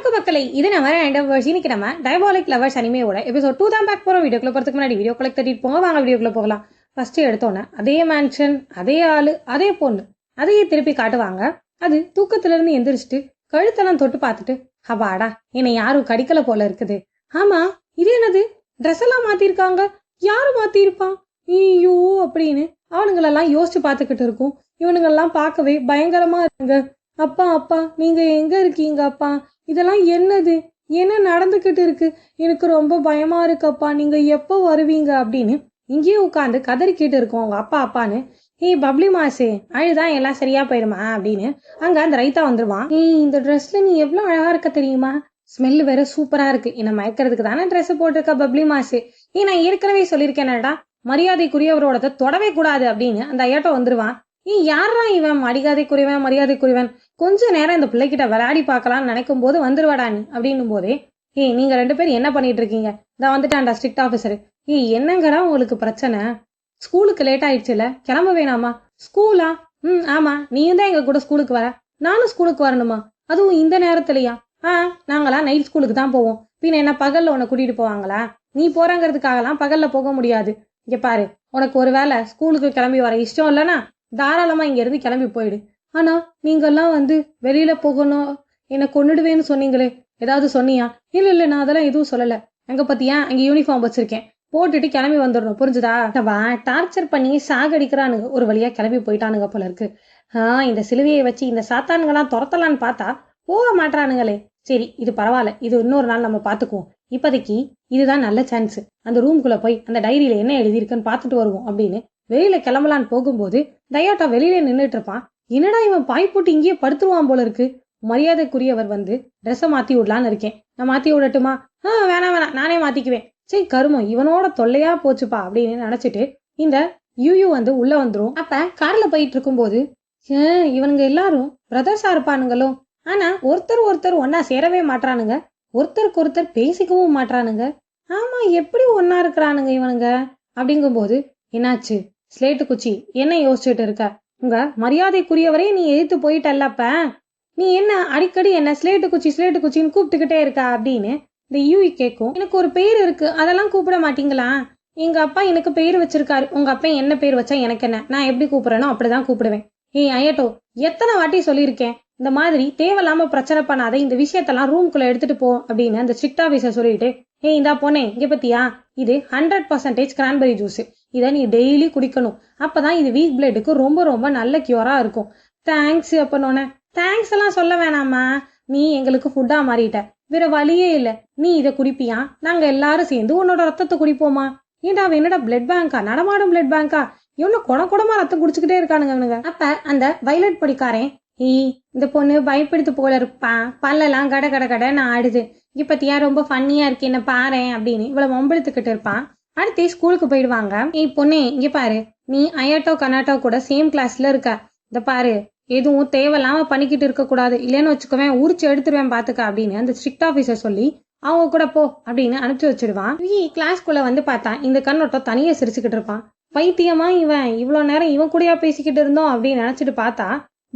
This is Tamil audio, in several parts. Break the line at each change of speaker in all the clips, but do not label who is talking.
வணக்கம் மக்களை இது நம்ம ரெண்டு இன்னைக்கு நம்ம டயபாலிக் லவர்ஸ் அனிமையோட எபிசோட் டூ தான் பேக் போகிறோம் வீடியோக்குள்ள போகிறதுக்கு முன்னாடி வீடியோ கலெக்ட் தட்டிட்டு போங்க. வாங்க வீடியோக்குள்ள போகலாம். ஃபர்ஸ்ட் எடுத்தோன்னே அதே மேன்ஷன் அதே ஆளு அதே பொண்ணு. அதையே திருப்பி காட்டுவாங்க. அது தூக்கத்துல இருந்து எந்திரிச்சிட்டு கழுத்தெல்லாம் தொட்டு பார்த்துட்டு அப்பாடா என்னை யாரும் கடிக்கலை போல இருக்குது. ஆமா இது என்னது? ட்ரெஸ் எல்லாம் மாத்திருக்காங்க. யாரு மாற்றிருப்பான் ஐயோ அப்படின்னு அவனுங்களெல்லாம் யோசிச்சு பார்த்துக்கிட்டு இருக்கும். இவனுங்கெல்லாம் பார்க்கவே பயங்கரமா இருக்குங்க. அப்பா அப்பா நீங்க எங்க இருக்கீங்க அப்பா? இதெல்லாம் என்னது? என்ன நடந்துக்கிட்டு இருக்கு? எனக்கு ரொம்ப பயமா இருக்குப்பா. நீங்க எப்போ வருவீங்க அப்படின்னு இங்கேயே உட்காந்து கதறிக்கிட்டு இருக்கோம் உங்க அப்பா அப்பான்னு. ஏய் பப்ளி மாசு அழுதான் எல்லாம் சரியா போயிருமா அப்படின்னு அங்க அந்த ரைத்தா வந்துருவான். ஏய் இந்த ட்ரெஸ்ல நீ எவ்வளவு அழகா இருக்க தெரியுமா? ஸ்மெல் வேற சூப்பரா இருக்கு. என்ன மயக்கிறதுக்கு தானே ட்ரெஸ் போட்டிருக்க பப்ளி மாசு. ஏய் நான் ஏற்கனவே சொல்லியிருக்கேனடா மரியாதைக்குரியவரோட தொடவே கூடாது அப்படின்னு அந்த ஐயாட்ட வந்துருவான். ஏய் யாரா இவன்? மரியாதைக்குரியவன் மரியாதைக்குரியவன். கொஞ்ச நேரம் இந்த பிள்ளைகிட்ட விளையாடி பார்க்கலாம்னு நினைக்கும் போது வந்துருவாடா நீ அப்படின்னும் போதே ஏய் நீங்க ரெண்டு பேரும் என்ன பண்ணிட்டு இருக்கீங்க? இதான் வந்துட்டான்டா ஸ்ட்ரிக்ட் ஆஃபீஸர் ஏய் என்னங்கடா உங்களுக்கு பிரச்சனை? ஸ்கூலுக்கு லேட் ஆயிடுச்சுல கிளம்ப வேணாமா? ஸ்கூலா? ம் ஆமா நீயும் தான் எங்க கூட ஸ்கூலுக்கு வர. நானும் ஸ்கூலுக்கு வரணுமா? அதுவும் இந்த நேரத்துலயா? ஆ நாங்களாம் நைட் ஸ்கூலுக்கு தான் போவோம். பின்ன என்ன பகல்ல உன்னை கூட்டிட்டு போவாங்களா? நீ போறாங்கிறதுக்காகலாம் பகல்ல போக முடியாது. இங்க பாரு உனக்கு ஒரு வேளை ஸ்கூலுக்கு கிளம்பி வர இஷ்டம் இல்லைன்னா தாராளமா இங்க இருந்து கிளம்பி போயிடு. ஆனா நீங்கெல்லாம் வந்து வெளியில போகணும் என்னை கொன்னுடுவேன்னு சொன்னீங்களே ஏதாவது சொன்னியா? இல்ல இல்ல நான் அதெல்லாம் எதுவும் சொல்லல. எங்க பத்தியா? அங்க யூனிஃபார்ம் வச்சிருக்கேன். போட்டுட்டு கிளம்பி வந்துடணும் புரிஞ்சுதா? அவா டார்ச்சர் பண்ணி சாகடிக்கிறானுங்க ஒரு வழியா கிளம்பி போயிட்டானுங்க போல இருக்கு. ஆஹ் இந்த சிலுவையை வச்சு இந்த சாத்தானுங்கெல்லாம் துரத்தலான்னு பார்த்தா போக மாட்டானுங்களே சரி இது பரவாயில்ல இது இன்னொரு நாள் நம்ம பாத்துக்குவோம். இப்போதைக்கு இதுதான் நல்ல சான்ஸ் அந்த ரூம்குள்ள போய் அந்த டைரியில என்ன எழுதியிருக்குன்னு பார்த்துட்டு வருவோம் அப்படின்னு வெளியில கிளம்பலான்னு போகும்போது தயாட்டா வெளியில நின்றுட்டு இருப்பான். என்னடா இவன் பாய் போட்டு இங்கேயே படுத்துருவான் போல இருக்கு? மரியாதைக்குரியவர் வந்து ட்ரெஸ்ஸை மாத்தி விடலான்னு இருக்கேன். நான் மாத்தி விடட்டுமா? ஆ வேணாம் வேணாம். நானே மாத்திக்குவேன். சரி கருமம் இவனோட தொல்லையா போச்சுப்பா அப்படின்னு நினைச்சிட்டு இந்த யூயூ வந்து உள்ள வந்துடும் அப்ப கார்ல போயிட்டு இருக்கும்போது இவனுங்க எல்லாரும் பிரதர்ஸா இருப்பானுங்களோ? ஆனா ஒருத்தர் ஒருத்தர் ஒன்னா சேரவே மாட்றானுங்க. ஒருத்தருக்கு ஒருத்தர் பேசிக்கவும் மாட்றானுங்க. ஆமா எப்படி ஒன்னா இருக்கிறானுங்க இவனுங்க? அப்படிங்கும்போது என்னாச்சு? ஸ்லேட்டு குச்சி என்ன யோசிச்சுட்டு இருக்க? உங்க மரியாதைக்குரியவரே நீ எதிர்த்து போயிட்டல்லப்ப. நீ என்ன அடிக்கடி என்ன ஸ்லேட்டு குச்சி ஸ்லேட்டு குச்சின்னு கூப்பிட்டுக்கிட்டே இருக்கா அப்படின்னு இந்த யூஇ கேட்கும் எனக்கு ஒரு பேர் இருக்கு அதெல்லாம் கூப்பிட மாட்டீங்களா? எங்க அப்பா எனக்கு பேர் வச்சிருக்காரு. உங்க அப்பா என்ன பேர் வச்சா எனக்கு என்ன? நான் எப்படி கூப்பிடுறேனோ அப்படிதான் கூப்பிடுவேன். ஏய் ஐயட்டோ எத்தனை வாட்டி சொல்லியிருக்கேன்? இந்த மாதிரி தேவையில்லாம பிரச்சனை பண்ணாத இந்த விஷயத்தெல்லாம் ரூம்குள்ள எடுத்துட்டு போ அப்படின்னு அந்த ஸ்ட்ரிக்ட் ஆஃபீஸர் சொல்லிட்டு ஏய் இந்தா போனேன் இங்க பத்தியா? இது ஹண்ட்ரட் பர்சன்டேஜ் கிரான்பெரி ஜூஸ் இதை நீ டெய்லி குடிக்கணும். அப்பதான் இது வீக் பிளட்டுக்கு ரொம்ப ரொம்ப நல்ல கியூரா இருக்கும். தேங்க்ஸ் அப்பனோன. தேங்க்ஸ் எல்லாம் சொல்ல வேணாமா? நீ எங்களுக்கு ஃபுட்டா மாறிட்ட. வேற வழியே இல்லை. நீ இதை குடிப்பியா? நாங்க எல்லாரும் சேர்ந்து உன்னோட ரத்தத்தை குடிப்போமா? ஏன்டா என்னடா பிளட் பேங்கா நடமாடும் பிளட் பேங்கா இவனு குட குடமா ரத்தம் குடிச்சுக்கிட்டே இருக்கானுங்க அவனுங்க. அப்ப அந்த வயலட் படிக்காரன் ஈ இந்த பொண்ணு பயப்படுத்து போல இருப்பான் பல்லெல்லாம் கட கட கடன்னு ஆடுது. இப்பத்தியா ரொம்ப ஃபன்னியா இருக்கு. என்ன பாரேன் அப்படின்னு இவ்வளவு மொம்பெழுத்துக்கிட்டு இருப்பான். அடுத்து ஸ்கூலுக்கு போயிடுவாங்க. நீ பொண்ணே இங்க பாரு. நீ அயாட்டோ கனாட்டோ கூட சேம் கிளாஸ்ல இருக்க. இந்த பாரு. எதுவும் தேவையில்லாம பண்ணிக்கிட்டு இருக்க கூடாது. இல்லைன்னு வச்சுக்கோவேன் உரிச்சு எடுத்துருவேன் பாத்துக்க அப்படின்னு அந்த ஸ்ட்ரிக்ட் ஆஃபீஸர் சொல்லி அவங்க கூட போ அப்படின்னு அனுப்பிச்சு வச்சிடுவான். வி கிளாஸ்க்குள்ள வந்து பார்த்தா இந்த கண்ணோட்டம் தனியா சிரிச்சுக்கிட்டு இருப்பான். பைத்தியமா இவன். இவ்வளோ நேரம் இவன் கூடயா பேசிக்கிட்டு இருந்தோம் அப்படின்னு நினைச்சிட்டு பார்த்தா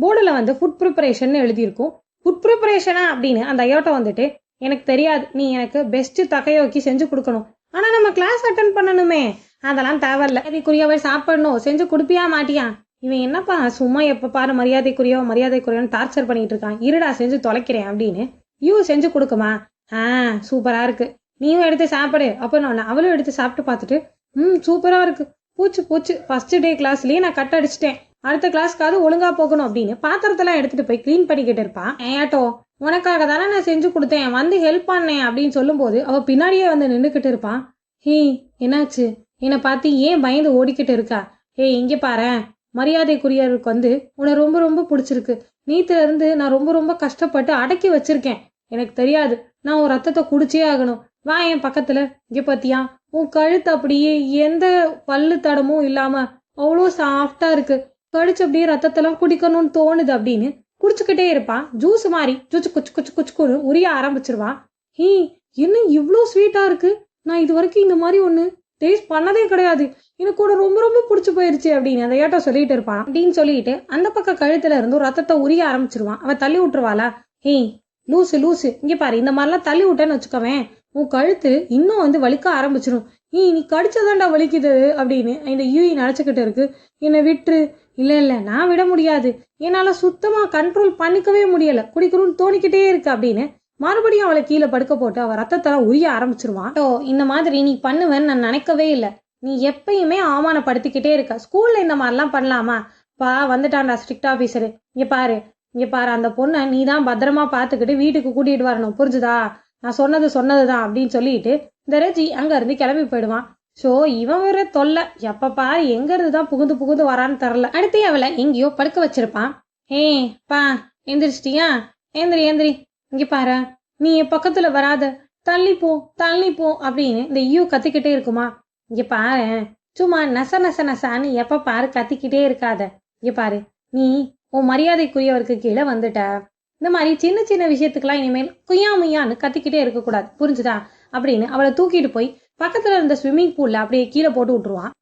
போர்டில் வந்து ஃபுட் ப்ரிப்பரேஷன் எழுதியிருக்கும். ஃபுட் ப்ரிப்பரேஷனா அப்படின்னு அந்த ஐயோட்டம் வந்துட்டு எனக்கு தெரியாது. நீ எனக்கு பெஸ்ட் தகையோக்கி செஞ்சு கொடுக்கணும். ஆனா நம்ம கிளாஸ் அட்டன் பண்ணணுமே. அதெல்லாம் தேவையில்ல. மரியாதைக்குரியவர் சாப்பிடணும். செஞ்சு கொடுப்பியா மாட்டியா? இவன் என்னப்பா சும்மா எப்ப பாரு மரியாதைக்குரியவ மரியாதைக்குரியவன் டார்ச்சர் பண்ணிட்டு இருக்கான். இருடா செஞ்சு தொலைக்கிறேன் அப்படின்னு யூ செஞ்சு கொடுக்குமா? ஆ சூப்பரா இருக்கு. நீயும் எடுத்து சாப்பிடு. அப்போ நான் அவளும் எடுத்து சாப்பிட்டு பார்த்துட்டு ம் சூப்பரா இருக்கு. பூச்சு பூச்சு. ஃபர்ஸ்ட் டே கிளாஸ்லயே நான் கட் அடிச்சிட்டேன். அடுத்த கிளாஸ்க்காவது ஒழுங்கா போகணும் அப்படின்னு பாத்திரத்தெல்லாம் எடுத்துட்டு போய் க்ளீன் பண்ணிக்கிட்டு இருப்பான் ஏட்டோ உனக்காக தானே நான் செஞ்சு கொடுத்தேன். வந்து ஹெல்ப் பண்ணேன் அப்படின்னு சொல்லும்போது அவ பின்னாடியே வந்து நின்றுக்கிட்டு இருப்பான் ஹீ என்னாச்சு? என்னை பார்த்து ஏன் பயந்து ஓடிக்கிட்டு இருக்கா? ஏய் இங்கே பாரேன். மரியாதைக்குரியவருக்கு வந்து உன்னை ரொம்ப ரொம்ப பிடிச்சிருக்கு. நீத்திலேருந்து நான் ரொம்ப ரொம்ப கஷ்டப்பட்டு அடக்கி வச்சிருக்கேன். எனக்கு தெரியாது. நான் உன் ரத்தத்தை குடிச்சே ஆகணும். வா என் பக்கத்துல. இங்க பாத்தியா? உன் கழுத்து அப்படியே எந்த பல்லு தடமும் இல்லாம அவ்வளோ சாஃப்டா இருக்கு. கடிச்சு அப்படியே ரத்தத்தெல்லாம் குடிக்கணும்னு தோணுது அப்படின்னு குடிச்சுக்கிட்டே இருப்பான் ஜூஸ் மாதிரி ஜூச்சு குச்சு குச்சு குச்சுக்குன்னு உரிய ஆரம்பிச்சிருவான் ஹீ என்ன இவ்வளோ ஸ்வீட்டா இருக்கு? நான் இது வரைக்கும் இந்த மாதிரி ஒன்று டேஸ்ட் பண்ணதே கிடையாது. எனக்கு கூட ரொம்ப ரொம்ப பிடிச்சி போயிருச்சு அப்படின்னு அந்த ஏட்டோ சொல்லிட்டு இருப்பான் அப்படின்னு சொல்லிட்டு அந்த பக்கம் கழுத்துல இருந்து ரத்தத்தை உரிய ஆரம்பிச்சிருவான் அவன் தள்ளி விட்டுருவாளா? ஹேய் லூசு லூசு. இங்க பாரு இந்த மாதிரிலாம் தள்ளி விட்டேன்னு வச்சுக்கோவேன். உன் கழுத்து இன்னும் வந்து வலிக்க ஆரம்பிச்சிடும் நீ நீ கடிச்சதாண்டா வலிக்குது அப்படின்னு இந்த யூஇ நினச்சிக்கிட்டு இருக்கு. என்னை விட்டுரு. இல்லை இல்லை நான் விட முடியாது. என்னால் சுத்தமாக கண்ட்ரோல் பண்ணிக்கவே முடியலை. குடிக்கணும்னு தோணிக்கிட்டே இருக்கு அப்படின்னு மறுபடியும் அவளை கீழே படுக்க போட்டு அவள் ரத்தத்தெல்லாம் உரிய ஆரம்பிச்சிருவான் ஓ இந்த மாதிரி நீ பண்ணுவேன்னு நான் நினைக்கவே இல்லை. நீ எப்பயுமே அவமானப்படுத்திக்கிட்டே இருக்க. ஸ்கூலில் இந்த மாதிரிலாம் பண்ணலாமா? பா வந்துட்டான்டா ஸ்ட்ரிக்ட் ஆஃபீஸரு இங்கே பாரு. இங்கே பாரு அந்த பொண்ணை நீ தான் பத்திரமா பார்த்துக்கிட்டு வீட்டுக்கு கூட்டிகிட்டு வரணும். புரிஞ்சுதா? நான் சொன்னது சொன்னது தான் அப்படின்னு சொல்லிட்டு இந்த ரெஜி அங்கேருந்து கிளம்பி போயிடுவான். ஸோ இவன் வேற தொல்லை. எப்ப பாரு எங்கேருந்து தான் புகுந்து புகுந்து வரான்னு தெரில அடுத்து அவளை எங்கேயோ படுக்க வச்சிருப்பான். ஏ பா எந்திரிச்சிட்டியா? ஏந்திரி ஏந்திரி இங்கே பாரு. நீ என் பக்கத்தில் வராத. தள்ளி போ தள்ளி போ அப்படின்னு இந்த யூ கத்திக்கிட்டே இருக்குமா. இங்கே பாரு. சும்மா நச நச நசான்னு எப்போ பாரு கத்திக்கிட்டே இருக்காத. இங்கே பாரு. நீ உன் மரியாதைக்குரியவருக்கு கீழே வந்துட்ட. இந்த மாதிரி சின்ன சின்ன விஷயத்துக்கெல்லாம் இனிமேல் குய்யா முய்யான்னு கத்திக்கிட்டே இருக்கக்கூடாது. புரிஞ்சுதா? அப்படின்னு அவளை தூக்கிட்டு போய் பக்கத்தில் இருந்த ஸ்விம்மிங் பூலில் அப்படியே கீழே போட்டு விட்டுருவான்.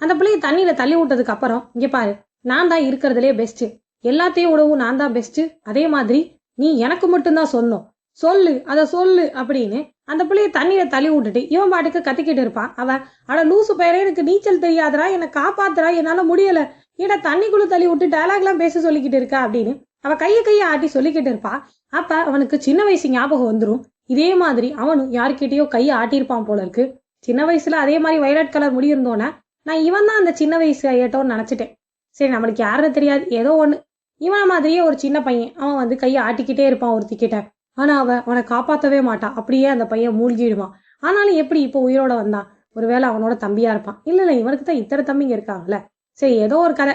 அந்த பிள்ளைய தண்ணியில் தள்ளி விட்டதுக்கு அப்புறம் இங்கே பாரு நான் தான் இருக்கிறதுலே பெஸ்ட்டு எல்லாத்தையும் விடவும் நான் தான் பெஸ்ட்டு அதே மாதிரி நீ எனக்கு மட்டும்தான் சொன்னோம் சொல்லு அதை சொல்லு அப்படின்னு அந்த பிள்ளைய தண்ணியில தள்ளி விட்டுட்டு இவன் பாட்டுக்கு கத்திக்கிட்டு இருப்பான். அவன் அட லூசு பையனே எனக்கு நீச்சல் தெரியாதரா என்னை காப்பாத்துறா என்னால முடியல. ஏடா தண்ணிக்குள்ள தள்ளி விட்டு டயலாக்லாம் பேச சொல்லிக்கிட்டு இருக்கா? அப்படின்னு அவ கையை கையை ஆட்டி சொல்லிக்கிட்டு இருப்பா. அப்ப அவனுக்கு சின்ன வயசு ஞாபகம் வந்துடும் இதே மாதிரி அவனும் யார்கிட்டயோ கையை ஆட்டியிருப்பான் போல இருக்கு. சின்ன வயசுல அதே மாதிரி வயலட் கலர் முடி இருந்தோன்னே நான் இவன் தான் அந்த சின்ன வயசு ஐயட்டோன்னு நினைச்சிட்டேன். சரி நம்மளுக்கு யாருன்னு தெரியாது ஏதோ ஒன்று இவன் மாதிரியே ஒரு சின்ன பையன் அவன் வந்து கையை ஆட்டிக்கிட்டே இருப்பான் ஒருத்திக்கிட்ட. ஆனால் அவன் அவனை காப்பாற்றவே மாட்டான் அப்படியே அந்த பையன் மூழ்கிடுவான். ஆனாலும் எப்படி இப்போ உயிரோட வந்தான்? ஒருவேளை அவனோட தம்பியா இருப்பான். இல்லை இல்லை இவனுக்கு தான் இத்தனை தம்பிங்க இருக்காங்கல்ல. சரி ஏதோ ஒரு கதை.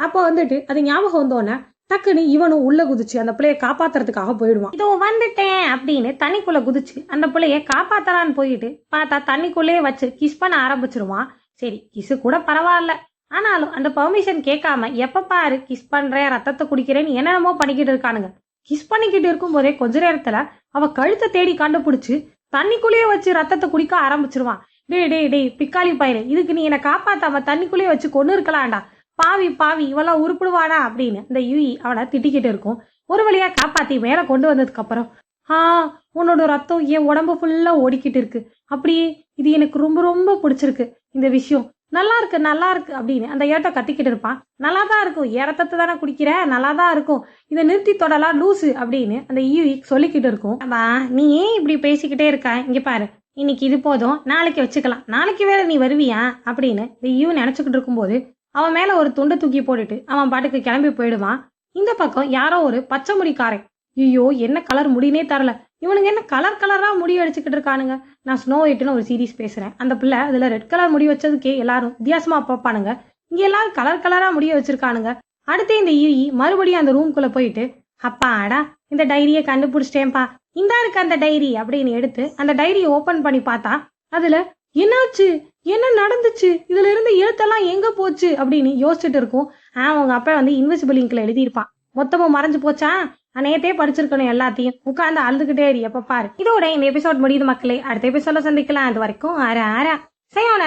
அப்போ வந்துட்டு அது ஞாபகம் வந்தோடனே டக்குன்னு இவனும் உள்ள குதிச்சு அந்த பிள்ளைய காப்பாத்துறதுக்காக போயிடுவான். இதோ வந்துட்டேன் அப்படின்னு தண்ணிக்குள்ள குதிச்சு அந்த பிள்ளைய காப்பாத்தலான்னு போயிட்டு பார்த்தா தண்ணிக்குள்ளேயே வச்சு கிஸ் பண்ண ஆரம்பிச்சிருவான். சரி கிஸ் கூட பரவாயில்ல. ஆனாலும் அந்த பர்மிஷன் கேட்காம எப்ப பாரு கிஸ் பண்றேன் ரத்தத்தை குடிக்கிறேன்னு என்னென்னமோ பண்ணிக்கிட்டு இருக்கானுங்க. கிஸ் பண்ணிக்கிட்டு இருக்கும் போதே கொஞ்ச நேரத்துல அவ கழுத்தை தேடி கண்டுபிடிச்சு தண்ணிக்குள்ளேயே வச்சு ரத்தத்தை குடிக்க ஆரம்பிச்சிருவான். டே டே டே பிக்காளி பயிரு இதுக்கு நீ என்னை காப்பாத்தாம தண்ணிக்குள்ளேயே வச்சு கொண்டு இருக்கலாம்டா பாவி பாவி இவெல்லாம் உருப்பிடுவானா அப்படின்னு இந்த யுஇ அவனை திட்டிக்கிட்டு இருக்கும். ஒரு வழியா காப்பாத்தி மேலே கொண்டு வந்ததுக்கு அப்புறம் ஆ உன்னோட ரத்தம் என் உடம்பு ஃபுல்லா ஓடிக்கிட்டு இருக்கு. அப்படியே இது எனக்கு ரொம்ப ரொம்ப பிடிச்சிருக்கு இந்த விஷயம். நல்லா இருக்கு நல்லா இருக்கு அப்படின்னு அந்த ஏட்டோ கத்திக்கிட்டு இருப்பான். நல்லா தான் இருக்கும். என் தானே குடிக்கிற? நல்லா தான் இருக்கும். இதை நிறுத்தி தொடலாம் லூசு அப்படின்னு அந்த யூஇ சொல்லிக்கிட்டு இருக்கும். வா நீ ஏன் இப்படி பேசிக்கிட்டே இருக்க? இங்க பாரு. இன்னைக்கு இது போதும். நாளைக்கு வச்சுக்கலாம். நாளைக்கு வேற நீ வருவியா? அப்படின்னு இந்த யூ நினைச்சுக்கிட்டு இருக்கும்போது அவன் மேல ஒரு துண்டை தூக்கி போட்டுட்டு அவன் பாட்டுக்கு கிளம்பி போயிடுவான். இந்த பக்கம் யாரோ ஒரு பச்சை முடிக்காரன். ஐயோ என்ன கலர் முடினே தரல. இவனுங்க என்ன கலர் கலரா முடி அடிச்சுக்கிட்டு இருக்கானுங்க. நான் ஸ்னோ ஒயிட்னு ஒரு சீரிஸ் பேசுறேன். அந்த பிள்ளை அதுல ரெட் கலர் முடி வச்சதுக்கே எல்லாரும் வித்தியாசமா பார்ப்பானுங்க. இங்க எல்லாரும் கலர் கலரா முடிய வச்சிருக்கானுங்க. அடுத்து இந்த ஈ மறுபடியும் அந்த ரூம்குள்ள போயிட்டு அப்பாடா இந்த டைரியை கண்டுபிடிச்சிட்டேன்ப்பா. இந்தா இருக்கு அந்த டைரி. அப்படின்னு எடுத்து அந்த டைரியை ஓபன் பண்ணி பார்த்தா அதுல என்னாச்சு? என்ன நடந்துச்சு? இதுல இருந்து எழுத்தெல்லாம் எங்க போச்சு? அப்படின்னு யோசிச்சுட்டு இருக்கும். ஆ உங்க அப்பா வந்து இன்விசிபிள் இங்க்ல எழுதியிருப்பான். மொத்தமும் மறைஞ்சு போச்சா? நேத்தே படிச்சிருக்கணும் எல்லாத்தையும். உட்காந்து அழுதுகிட்டே இரு எப்ப பாரு. இதோட இந்த எபிசோட் முடியுது மக்களே. அடுத்த எபிசோட சந்திக்கலாம். அது வரைக்கும் ஆரா ஆரா. செய்யோம்